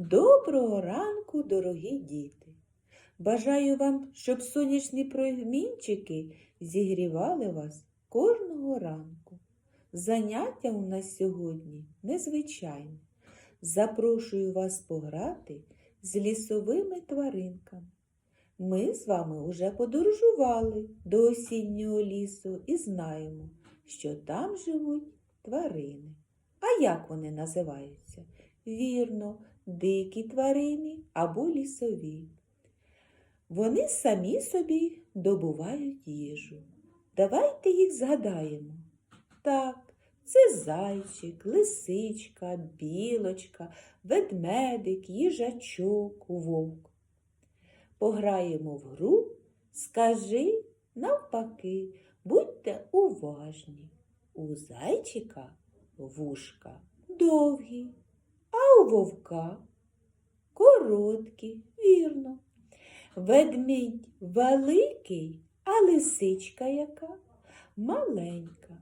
Доброго ранку, дорогі діти! Бажаю вам, щоб сонячні промінчики зігрівали вас кожного ранку. Заняття у нас сьогодні незвичайне. Запрошую вас пограти з лісовими тваринками. Ми з вами уже подорожували до осіннього лісу і знаємо, що там живуть тварини. А як вони називаються? Вірно, дикі тварини або лісові. Вони самі собі добувають їжу. Давайте їх згадаємо. Так, це зайчик, лисичка, білочка, ведмедик, їжачок, вовк. Пограємо в гру, скажи навпаки, будьте уважні. У зайчика вушка довгі, а у вовка короткі, вірно. Ведмідь великий, а лисичка яка маленька.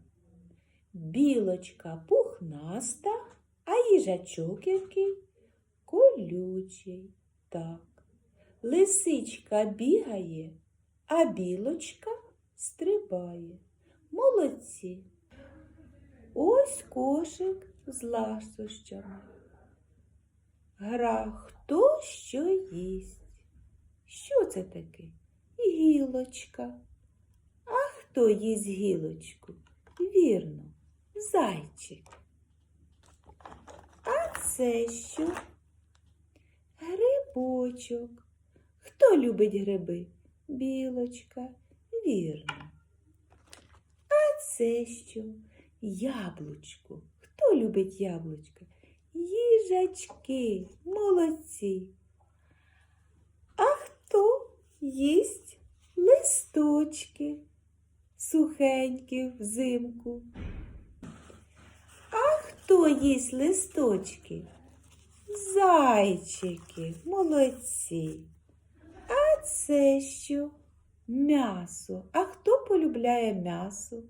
Білочка пухнаста, а їжачок який колючий. Так. Лисичка бігає, а білочка стрибає. Молодці. Ось кошик з ласощами. Гра хто що їсть. Що це таке? Гілочка. А хто їсть гілочку? Вірно, зайчик. А це що? Грибочок. Хто любить гриби? Білочка. Вірно. А це що? Яблучко. Хто любить яблучка? Їжачки, молодці. А хто їсть листочки сухенькі взимку? А хто їсть листочки? Зайчики, молодці. А це що? М'ясо. А хто полюбляє м'ясо?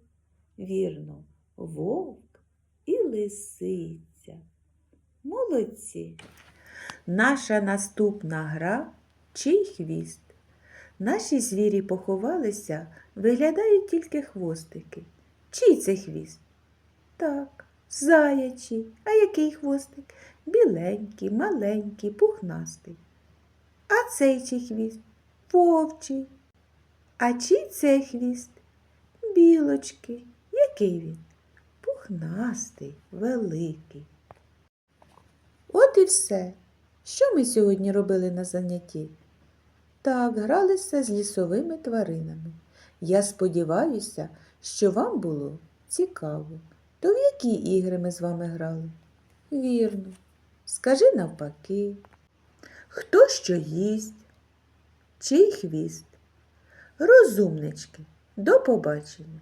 Вірно, вовк і лисиця. Молодці. Наша наступна гра чий хвіст. Наші звірі поховалися, виглядають тільки хвостики. Чий це хвіст? Так, заячий. А який хвостик? Біленький, маленький, пухнастий. А цей чий хвіст? Вовчий. А чий це хвіст? Білочки. Який він? Пухнастий, великий. І все. Що ми сьогодні робили на занятті? Так, гралися з лісовими тваринами. Я сподіваюся, що вам було цікаво. То в які ігри ми з вами грали? Вірно. Скажи навпаки. Хто що їсть? Чий хвіст? Розумнички. До побачення.